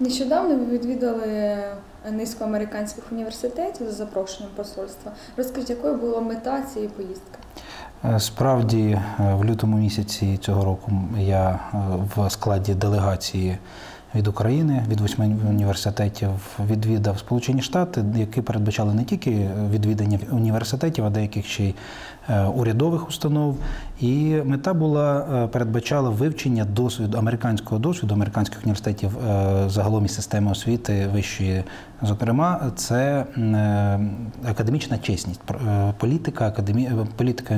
Нещодавно ви відвідали низку американських університетів за запрошенням посольства. Розкажіть, якою була мета цієї поїздки? Е, Справді, е, в лютому місяці цього року я е, в складі делегації від України від восьми університетів відвідав Сполучені Штати, які передбачали не тільки відвідання університетів, а деяких ще й урядових установ. І мета була е, передбачала вивчення досвіду американського досвіду американських університетів е, загалом і системи освіти вищої. Зокрема, це е, академічна чесність, е, політика, академі... е, політика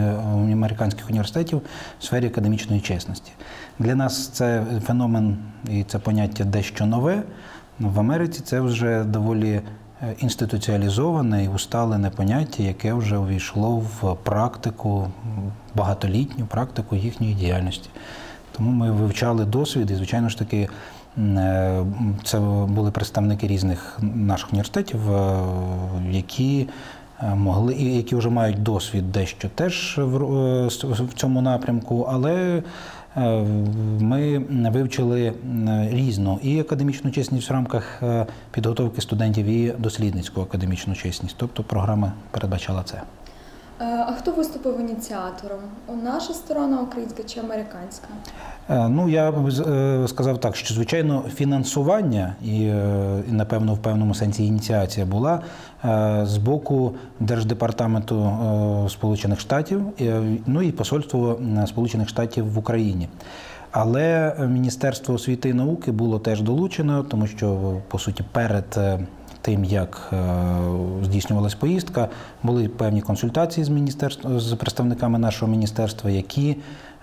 американських університетів в сфері академічної чесності. Для нас це феномен і це поняття дещо нове. В Америці це вже доволі е, інституціалізоване і усталене поняття, яке вже увійшло в практику, багатолітню практику їхньої діяльності. Тому ми вивчали досвід, і, звичайно ж таки, е, це були представники різних наших університетів, е, які е, могли які вже мають досвід дещо теж в, е, цьому напрямку, але е, ми вивчили різну і академічну чесність в рамках е, підготовки студентів, і дослідницьку академічну чесність. Тобто програма передбачала це. Е, А хто виступив ініціатором? Наша сторона українська чи американська? Е, Ну, я б е, сказав так, що звичайно фінансування і, і напевно, в певному сенсі ініціація була з боку Держдепартаменту Сполучених Штатів, ну і посольство Сполучених Штатів в Україні. Але Міністерство освіти і науки було теж долучено, тому що по суті перед тим, як е, здійснювалась поїздка, були певні консультації з міністерством з представниками нашого міністерства, які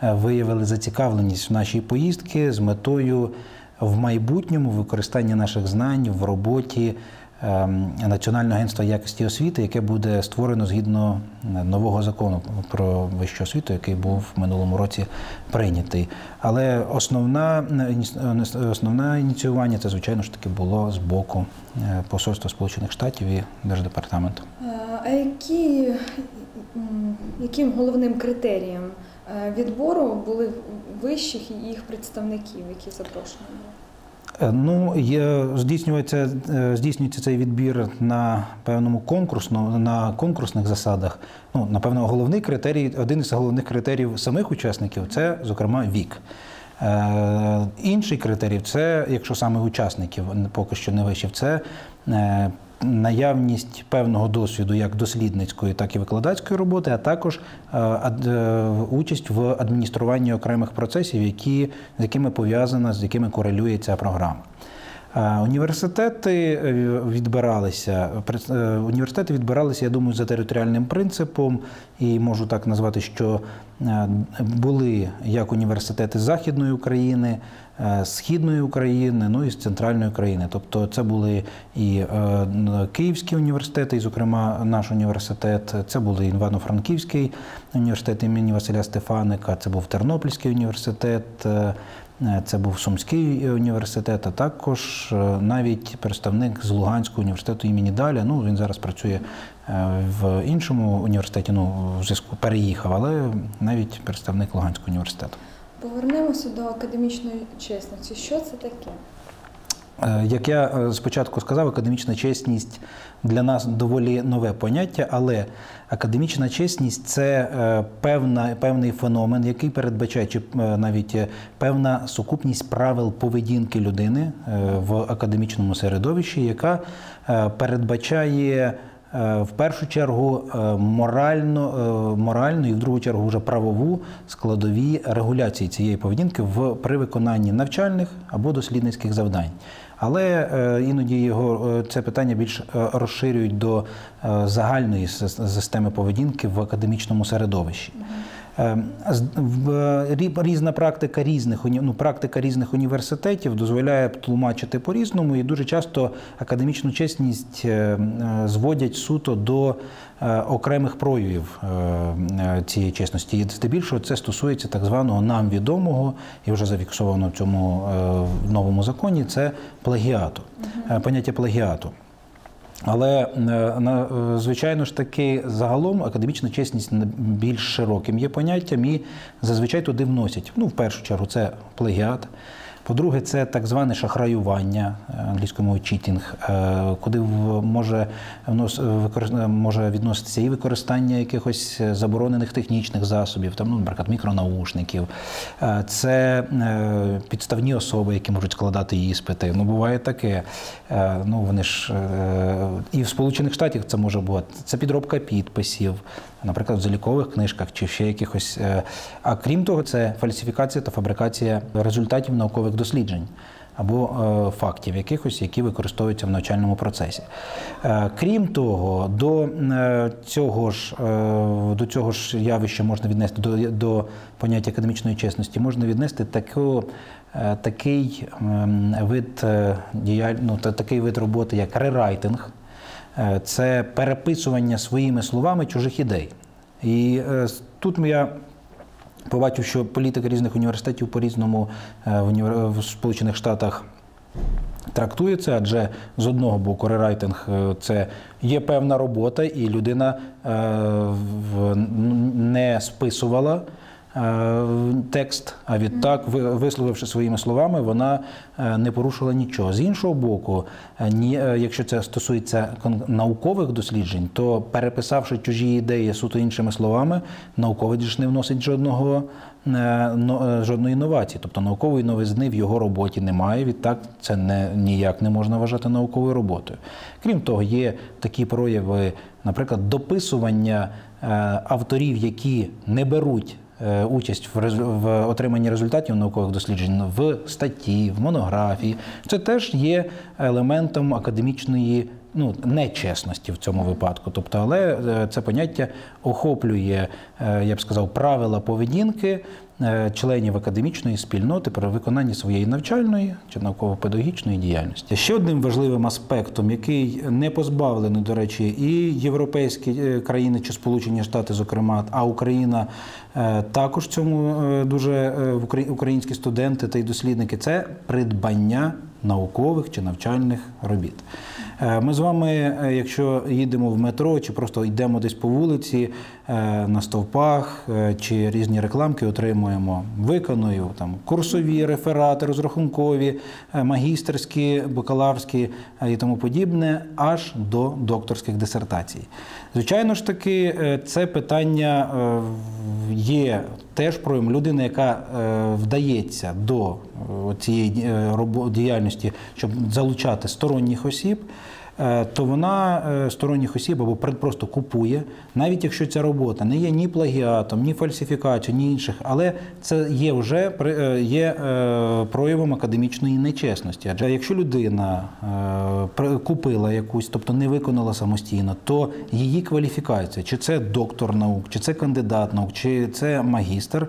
е, виявили зацікавленість в нашій поїздці з метою в майбутньому використання наших знань в роботі Національного агентства якості освіти, яке буде створено згідно е, нового закону про вищу освіту, який був в минулому році прийнятий. Але основна, е, е, основне ініціювання це, звичайно ж таки, було з боку Посольства Сполучених Штатів і Держдепартаменту. А які, яким головним критерієм відбору були вищих і їх представників, які запрошені Ну, є, здійснюється, е, здійснюється цей відбір на певному конкурсному на конкурсних засадах. Ну, напевно, головний критерій, один із головних критеріїв самих учасників це, зокрема, вік. Е, інший критерій це, якщо саме учасників поки що не вищив, це е, наявність певного досвіду як дослідницької, так і викладацької роботи, а також е, е, участь в адмініструванні окремих процесів, які, з якими пов'язана, з якими корелює ця програма. Е, Університети відбиралися. Університети відбиралися, я думаю, за територіальним принципом, і можу так назвати, що були як університети Західної України, Східної України, ну і з центральної України. Тобто це були і е, Київські університети, і, зокрема, наш університет, це були Івано-Франківський університет імені Василя Стефаника, це був Тернопільський університет. е, Е, Це був Сумський університет, а також е, навіть представник з Луганського університету імені Даля. Ну він зараз працює е, в іншому університеті. Ну в зв'язку переїхав, але навіть представник Луганського університету. Повернемося до академічної чесності. Що це таке? Е, Як я е, спочатку сказав, академічна чесність для нас доволі нове поняття, але академічна чесність це е, певна, певний феномен, який передбачає чи навіть певна сукупність правил поведінки людини в академічному середовищі, яка передбачає. Е, В першу чергу е, морально, е, моральну і в другу чергу вже правову складові регуляції цієї поведінки в при виконанні навчальних або дослідницьких завдань. Але іноді його це питання більш розширюють до загальної системи поведінки в академічному середовищі. Е, з- в- Різна практика різних ну, практика різних університетів дозволяє тлумачити по-різному, і дуже часто академічну чесність е, е, зводять суто до е, окремих проявів е, е, цієї чесності. І здебільшого це стосується так званого нам відомого і вже зафіксовано в цьому е, новому законі. Це плагіату, е, поняття плагіату. Але е, е, звичайно ж таки загалом академічна чесність більш широким є поняттям і зазвичай туди вносять. Ну, в першу чергу, це плагіат. По-друге, це так зване шахраювання е, англійською мовою читінг, е, куди може, використ- може відноситися і використання якихось заборонених технічних засобів, там, ну, наприклад, мікронаушників. Е, Це е, підставні особи, які можуть складати іспити. Ну, буває таке. Е, Ну, вони ж е, і в Сполучених Штатах це може бути. Це підробка підписів, наприклад, в залікових книжках чи ще якихось. е, А крім того, це фальсифікація та фабрикація результатів наукових досліджень. Або е, фактів якихось, які використовуються в навчальному процесі. Е, крім того, до цього ж до цього ж явища можна віднести до, до поняття академічної чесності, можна віднести таку, такий ем, вид е, діяль... ну, та- такий вид роботи, як рерайтинг. Е, Це переписування своїми словами чужих ідей. І е, тут я побачив, що політика різних університетів по-різному е, в, Сполучених Штатах трактується, адже з одного боку рерайтинг це є певна робота, і людина не списувала. Е, Текст, а відтак, ви- висловивши своїми словами, вона е, не порушила нічого. З іншого боку, е, ні, якщо це стосується наукових досліджень, то переписавши чужі ідеї суто іншими словами, науковець ж не вносить жодного но- жодної інновації. Тобто наукової новизни в його роботі немає. Відтак це не ніяк не можна вважати науковою роботою. Крім того, є такі прояви, наприклад, дописування авторів, які не беруть. Е, Участь в, отриманні результатів наукових досліджень в статті, в монографії. Це теж є елементом академічної ну, нечесності в цьому випадку. Тобто, але е, це поняття охоплює, е, я б сказав, правила поведінки членів академічної спільноти при виконанні своєї навчальної чи науково-педагогічної діяльності. Ще одним важливим аспектом, який не позбавлений, до речі, і європейські е, країни чи Сполучені Штати, зокрема, а Україна е, також цьому е, дуже е, українські студенти та й дослідники це придбання наукових чи навчальних робіт. Е, Ми з вами, е, якщо їдемо в метро чи просто йдемо десь по вулиці е, на стовпах е, чи різні рекламки, отримуємо виконую там курсові реферати, розрахункові, е, магістерські, бакалаврські е, і тому подібне, аж до докторських дисертацій. Звичайно ж таки, е, це питання е, є теж проявом людини, яка е, вдається до е, цієї е, діяльності, щоб залучати сторонніх осіб. Е, То вона е, сторонніх осіб або просто купує, навіть якщо ця робота не є ні плагіатом, ні фальсифікацією, ні інших, але це є вже е, є проявом академічної нечесності. Адже якщо людина купила якусь, тобто не виконала самостійно, то її кваліфікація, чи це доктор наук, чи це кандидат наук, чи це магістр,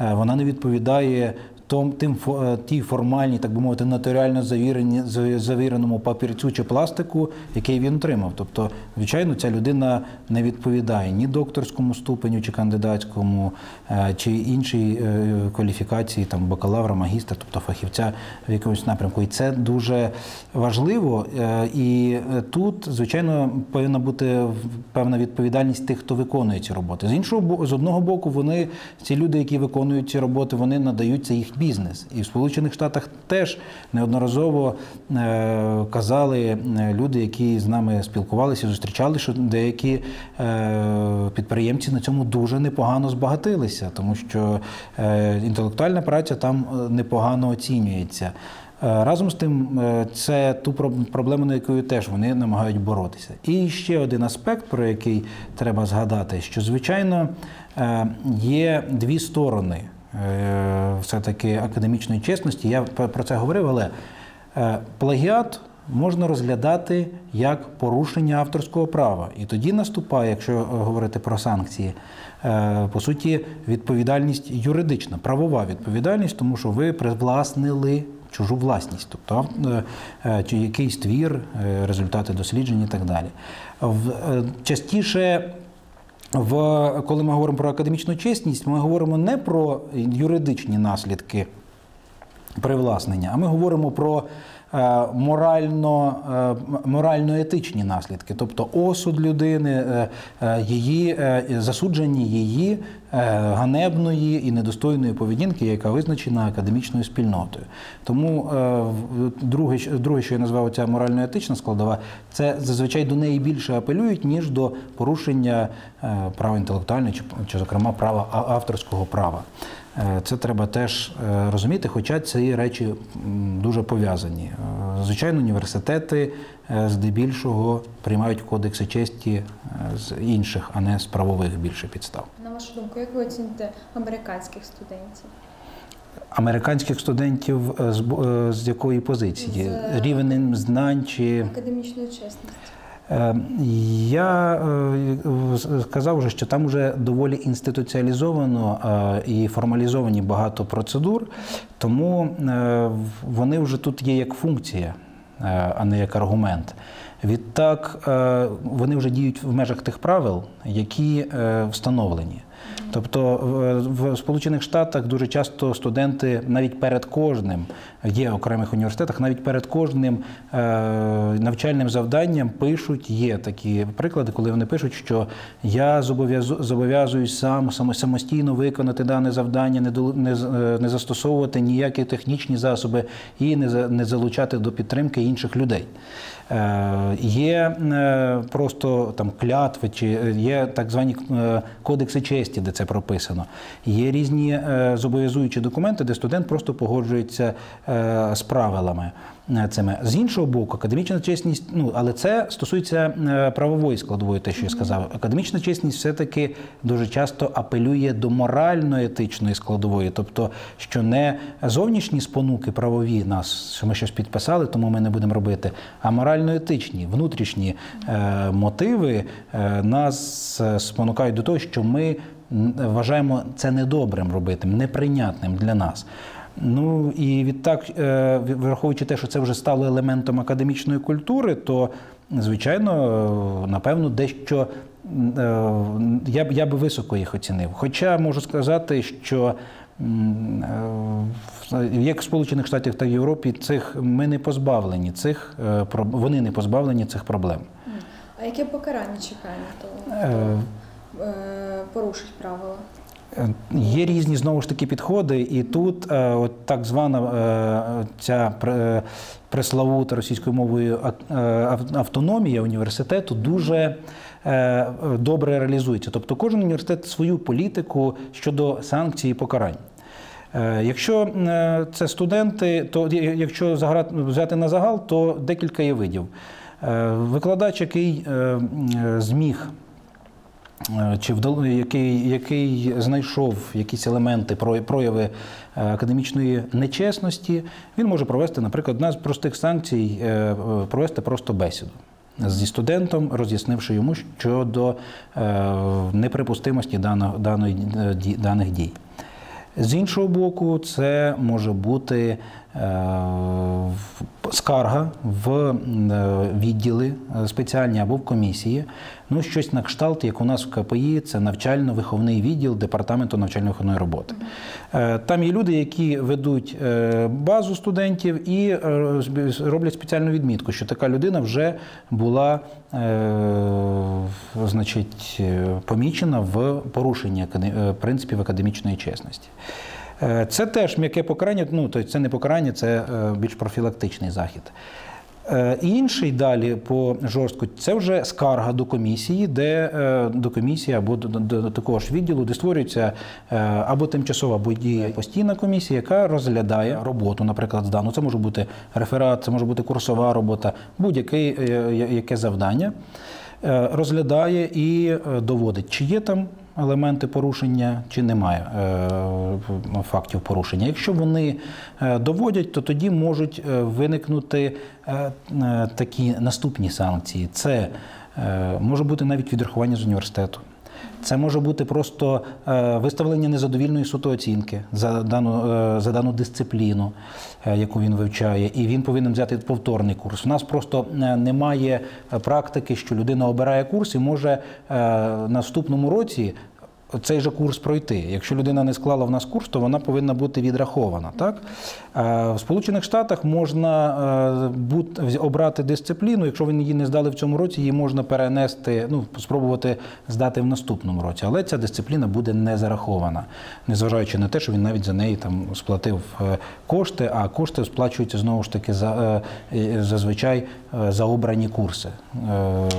вона не відповідає том, тим е, тій формальній, так би мовити, нотаріально завірені, за- завіреному папірцю чи пластику, який він отримав. Тобто, звичайно, ця людина не відповідає ні докторському ступеню чи кандидатському, е, чи іншій е, кваліфікації, там бакалавра, магістра, тобто фахівця в якомусь напрямку. І це дуже важливо. І тут, звичайно, повинна бути певна відповідальність тих, хто виконує ці роботи. З іншого з одного боку, вони ці люди, які виконують ці роботи, вони надають це їх бізнес. І в Сполучених Штатах теж неодноразово е, казали е, люди, які з нами спілкувалися, зустрічали, що деякі е, підприємці на цьому дуже непогано збагатилися, тому що інтелектуальна праця там непогано оцінюється. Разом з тим, це ту проблему, на якою теж вони намагають боротися. І ще один аспект, про який треба згадати, що звичайно є дві сторони все-таки академічної чесності. Я про це говорив, але е, плагіат можна розглядати як порушення авторського права. І тоді наступає, якщо е, говорити про санкції, е, по суті, відповідальність юридична, правова відповідальність, тому що ви привласнили чужу власність, тобто е, е, чи якийсь твір, е, результати досліджень і так далі. Е, Частіше в, коли ми говоримо про академічну чесність, ми говоримо не про юридичні наслідки привласнення, а ми говоримо про е, морально, е, морально-етичні наслідки, тобто осуд людини, е, її засудження її ганебної і недостойної поведінки, яка визначена академічною спільнотою. Тому е, друге, друге, що я назвав ця морально-етична складова, це зазвичай до неї більше апелюють, ніж до порушення е, права інтелектуального чи, чи, зокрема, права авторського права. Е, Це треба теж е, розуміти, хоча ці речі дуже пов'язані. Е, Звичайно, університети е, здебільшого приймають кодекси честі е, з інших, а не з правових більше підстав. Вашу думку, як ви оціните американських студентів? Американських студентів е, з, е, з якої позиції? З- Рівень знань чи Академічної чесності? Е, Я е, сказав вже, що там вже доволі інституціалізовано е, і формалізовані багато процедур, тому е, вони вже тут є як функція, е, а не як аргумент. Відтак е, вони вже діють в межах тих правил, які е, встановлені. Тобто в- Сполучених Штатах дуже часто студенти навіть перед кожним є в окремих університетах, навіть перед кожним е, навчальним завданням пишуть, є такі приклади, коли вони пишуть, що я зобов'язуюсь сам самостійно виконати дане завдання, е, не застосовувати ніякі технічні засоби і не залучати до підтримки інших людей. Е, Є е, просто там клятви, чи е, є так звані кодекси честі, де це прописано. Є різні зобов'язуючі документи, де студент просто погоджується з правилами цими. З іншого боку, академічна чесність, ну але це стосується е, правової складової, те, що я сказав. Академічна чесність все-таки дуже часто апелює до морально-етичної складової, тобто, що не зовнішні спонуки правові нас, що ми щось підписали, тому ми не будемо робити, а морально-етичні, внутрішні е, мотиви е, нас е, спонукають до того, що ми вважаємо це недобрим робити, неприйнятним для нас. Ну і відтак, е, враховуючи те, що це вже стало елементом академічної культури, то звичайно, напевно, дещо е, я б я би високо їх оцінив. Хоча можу сказати, що е, як в Сполучених Штатах, в Європі цих ми не позбавлені цих вони не позбавлені цих проблем. А яке покарання чекає на того, хто порушить правила? Е, Є різні знову ж таки підходи, і тут е, от так звана е, ця пре- преславута російською мовою е, автономія університету дуже е, добре реалізується. Тобто кожен університет свою політику щодо санкцій і покарань. Е, Якщо е, це студенти, то якщо взяти на загал, то декілька є видів. Е, Викладач, який е, е, зміг Е, чи вдало, який, який знайшов якісь елементи про- прояви е, академічної нечесності, він може провести, наприклад, одна з простих санкцій е, е, провести просто бесіду зі студентом, роз'яснивши йому щодо е, неприпустимості дано- даної, е, даних дій. З іншого боку, це може бути е, скарга в е, відділи е, спеціальні або в комісії. Ну, щось на кшталт, як у нас в КПІ, це навчально-виховний відділ департаменту навчально-виховної роботи. Е, Там є люди, які ведуть е, базу студентів і е, роблять спеціальну відмітку, що така людина вже була е, значить, е, помічена в порушенні е, принципів академічної чесності. Е, Це теж м'яке покарання, ну тобто це не покарання, це е, більш профілактичний захід. Е, Інший далі по жорстку це вже скарга до комісії, де до комісії або до, до, до такого ж відділу, де створюється або тимчасова, або діє постійна комісія, яка розглядає роботу, наприклад, здану. Це може бути реферат, це може бути курсова робота, будь-яке яке завдання. Розглядає і доводить, чи є там елементи порушення, чи немає е, фактів порушення. Якщо вони е, доводять, то тоді можуть е, виникнути такі наступні санкції. Це може бути навіть відрахування з університету. Це може бути просто е, виставлення незадовільної сутооцінки за дану, е, за дану дисципліну, е, яку він вивчає, і він повинен взяти повторний курс. У нас просто немає практики, що людина обирає курс і може наступному році цей же курс пройти. Якщо людина не склала в нас курс, то вона повинна бути відрахована. Так? Е, В Сполучених Штатах можна е, обрати дисципліну, якщо ви її не здали в цьому році, її можна перенести, ну, спробувати здати в наступному році. Але ця дисципліна буде не зарахована, незважаючи на те, що він навіть за неї там сплатив е, кошти, а кошти сплачуються знову ж таки за, зазвичай за обрані курси. Е,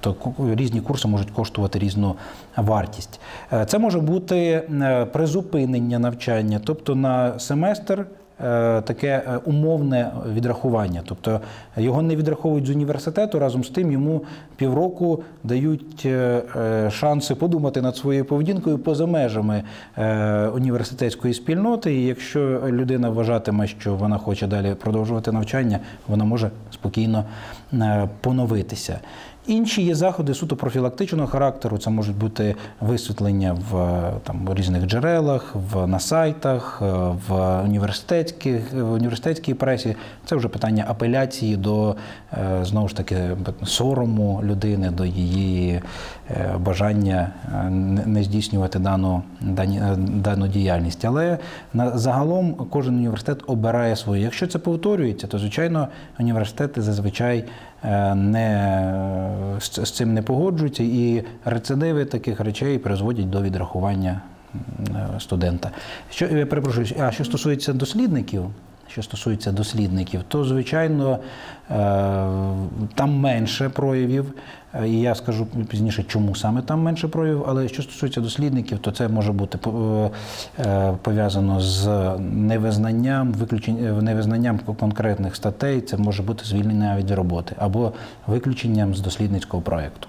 Тобто різні курси можуть коштувати різну вартість. Е, Це може бути е, призупинення навчання, тобто на семестр. Е, Таке е, умовне відрахування, тобто його не відраховують з університету. Разом з тим йому півроку дають е, шанси подумати над своєю поведінкою поза межами університетської спільноти. І якщо людина вважатиме, що вона хоче далі продовжувати навчання, вона може спокійно поновитися. Інші є заходи суто профілактичного характеру. Це можуть бути висвітлення в е, там різних джерелах, в на сайтах, е, в університетських в університетській пресі. Це вже питання апеляції до е, знову ж таки сорому людини, до її бажання не здійснювати дану, дану діяльність. Але на загалом кожен університет обирає своє. Якщо це повторюється, то звичайно університети зазвичай не е, з з цим не погоджуються, і рецидиви таких речей призводять до відрахування е, студента. Що я перепрошую, а що стосується дослідників? Що стосується дослідників, то звичайно е, там менше проявів. Е, І я скажу пізніше, чому саме там менше проявів. Але що стосується дослідників, то це може бути е, пов'язано з невизнанням, виключенням невизнанням конкретних статей. Це може бути звільнення від роботи або виключенням з дослідницького проєкту.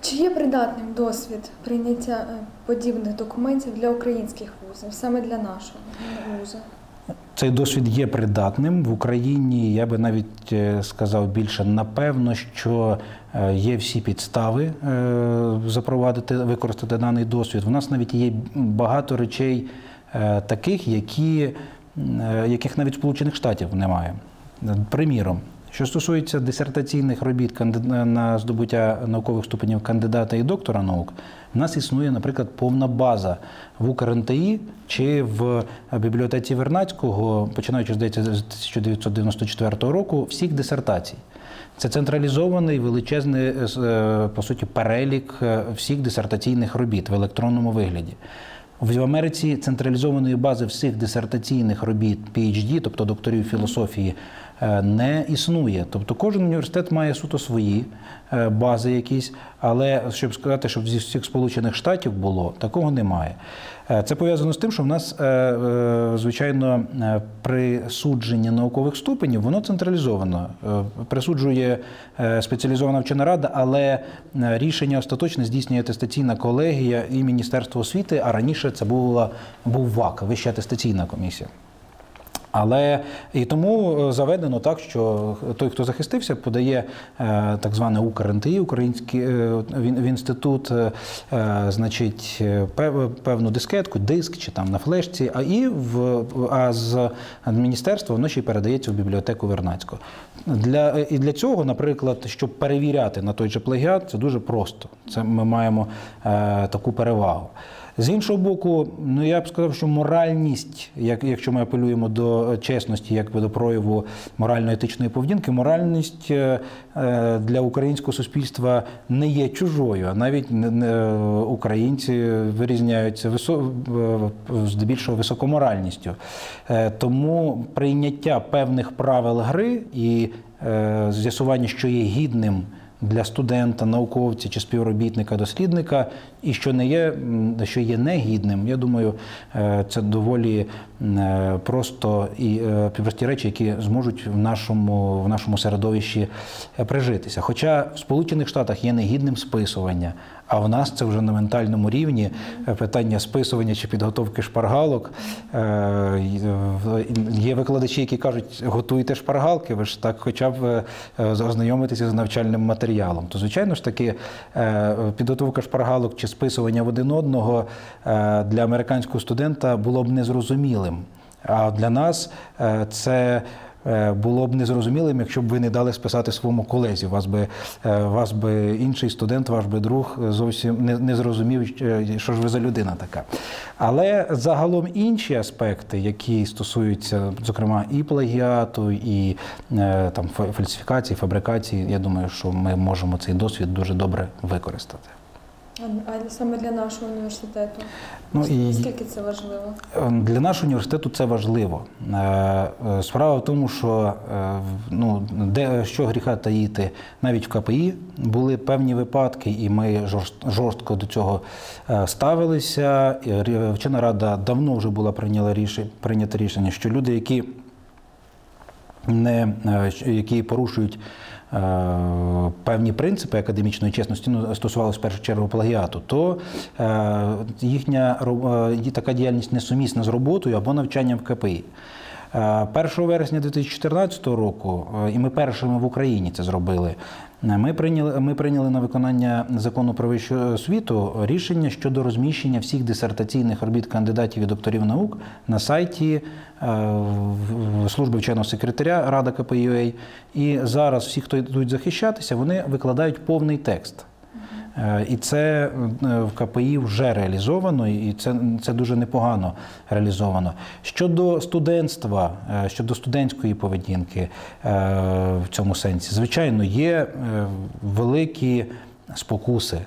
Чи є придатним досвід прийняття е, подібних документів для українських вузів, саме для нашого вузу? Цей досвід є придатним в Україні. Я би навіть е, сказав більше напевно, що е, є всі підстави запровадити, використати даний досвід. У нас навіть є багато речей таких, які, яких навіть Сполучених Штатів немає. Приміром. Що стосується дисертаційних робіт на здобуття наукових ступенів кандидата і доктора наук, в нас існує, наприклад, повна база в УкрНТІ чи в бібліотеці Вернацького, починаючи здається з 1994 року, всіх дисертацій. Це централізований величезний е, по суті перелік е, всіх дисертаційних робіт в електронному вигляді. В Америці централізованої бази всіх дисертаційних робіт PhD, тобто докторів філософії, е, не існує. Тобто кожен університет має суто свої е, бази якісь, але щоб сказати, щоб зі всіх Сполучених Штатів було, такого немає. Е, Це пов'язано з тим, що в нас, е, е, звичайно, е, присудження наукових ступенів воно централізовано. Е, Присуджує е, спеціалізована вчена рада, але е, рішення остаточне здійснює атестаційна колегія і Міністерство освіти, а раніше це була, був ВАК, Вища атестаційна комісія. Але і тому е, заведено так, що той, хто захистився, подає е, так зване УкрНТІ, український е, в інститут, значить, пев- певну дискетку, диск чи там на флешці, а і в а з міністерства воно ще й передається в бібліотеку Вернацького. Для і для цього, наприклад, щоб перевіряти на той же плагіат, це дуже просто. Це ми маємо таку перевагу. З іншого боку, ну я б сказав, що моральність, як, якщо ми апелюємо до чесності, якби до прояву морально-етичної поведінки, моральність е, е, для українського суспільства не є чужою, а навіть не- українці вирізняються е, здебільшого високоморальністю. Е, Тому прийняття певних правил гри і е, з'ясування, що є гідним для студента, науковця чи співробітника, дослідника, і що не є, що є негідним, я думаю, е, це доволі е, просто і е, прості речі, які зможуть в нашому, в нашому середовищі прижитися. Хоча в Сполучених Штатах є негідним списування, а в нас це вже на ментальному рівні е, питання списування чи підготовки шпаргалок. Е, в- Є викладачі, які кажуть, готуйте шпаргалки, ви ж так хоча б е, е, ознайомитися з навчальним матеріалом. То, звичайно ж таки, е, підготовка шпаргалок чи списування в один одного е, для американського студента було б незрозумілим. А для нас е, це е, було б незрозумілим, якщо б ви не дали списати своєму колезі. Вас би, е, вас би інший студент, ваш би друг зовсім не, не зрозумів, е, що ж ви за людина така. Але загалом інші аспекти, які стосуються, зокрема, і плагіату, і е, там фа- фальсифікації, фабрикації, я думаю, що ми можемо цей досвід дуже добре використати. А, саме для нашого університету? Ну, і- Скільки це важливо? Е, Для нашого університету це важливо. Е, е, Справа в тому, що ну, де що гріха таїти, навіть в КПІ були певні випадки, і ми жорстко до цього ставилися. Вчена рада давно вже була прийняла рішення, прийнято рішення, що люди, які не які порушують певні принципи академічної чесності, ну, стосувалися в першу чергу плагіату, то е, їхня е, така діяльність несумісна з роботою або навчанням в КПІ. Е, 1 вересня 2014 року, е, і ми першими в Україні це зробили. Е, Ми прийняли, ми прийняли на виконання закону про вищу освіту рішення щодо розміщення всіх дисертаційних робіт кандидатів і докторів наук на сайті е, служби вченого секретаря Рада КПЮА. І зараз всі, хто йдуть захищатися, вони викладають повний текст. Е, І це е, в КПІ вже реалізовано, і це, це дуже непогано реалізовано. Щодо студентства, е, щодо студентської поведінки в цьому сенсі, звичайно, є великі спокуси.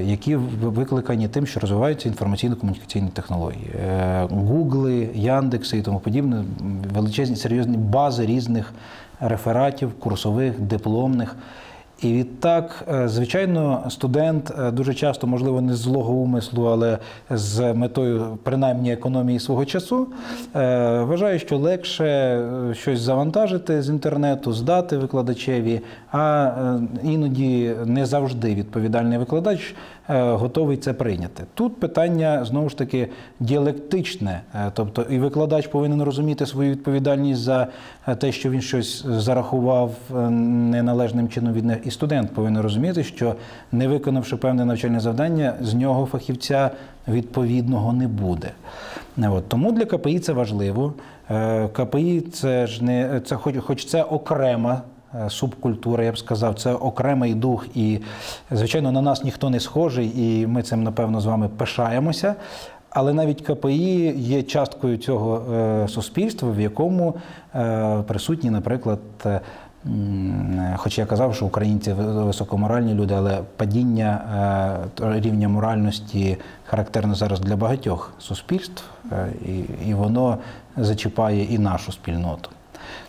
Які викликані тим, що розвиваються інформаційно-комунікаційні технології, Гугли, Яндекси і тому подібне, величезні серйозні бази різних рефератів, курсових, дипломних. І відтак, е, звичайно, студент е, дуже часто, можливо, не з злого умислу, але з метою принаймні економії свого часу, е, вважає, що легше щось завантажити з інтернету, здати викладачеві, а іноді не завжди відповідальний викладач готовий це прийняти. Тут питання знову ж таки діалектичне, тобто і викладач повинен розуміти свою відповідальність за те, що він щось зарахував неналежним чином від і студент повинен розуміти, що не виконавши певне навчальне завдання, з нього фахівця відповідного не буде. Е, От. Тому для КПІ це важливо. Е, КПІ це ж не це, хоч, хоч це окрема е, субкультура, я б сказав, це окремий дух, і звичайно на нас ніхто не схожий, і ми цим напевно з вами пишаємося. Але навіть КПІ є часткою цього суспільства, в якому присутні, наприклад, хоч я казав, що українці ви- високоморальні люди, але падіння е, рівня моральності характерно зараз для багатьох суспільств, е, і, воно зачіпає і нашу спільноту.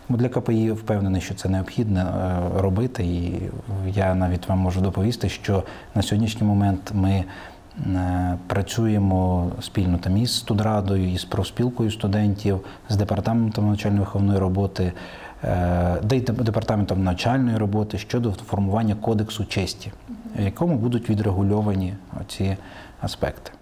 Тому для КПІ впевнений, що це необхідно е, робити. І я навіть вам можу доповісти, що на сьогоднішній момент ми е, працюємо спільно там із студрадою, із профспілкою студентів, з департаментом навчально-виховної роботи, е, де й департаментом навчальної роботи щодо формування кодексу честі, в якому будуть відрегульовані ці аспекти.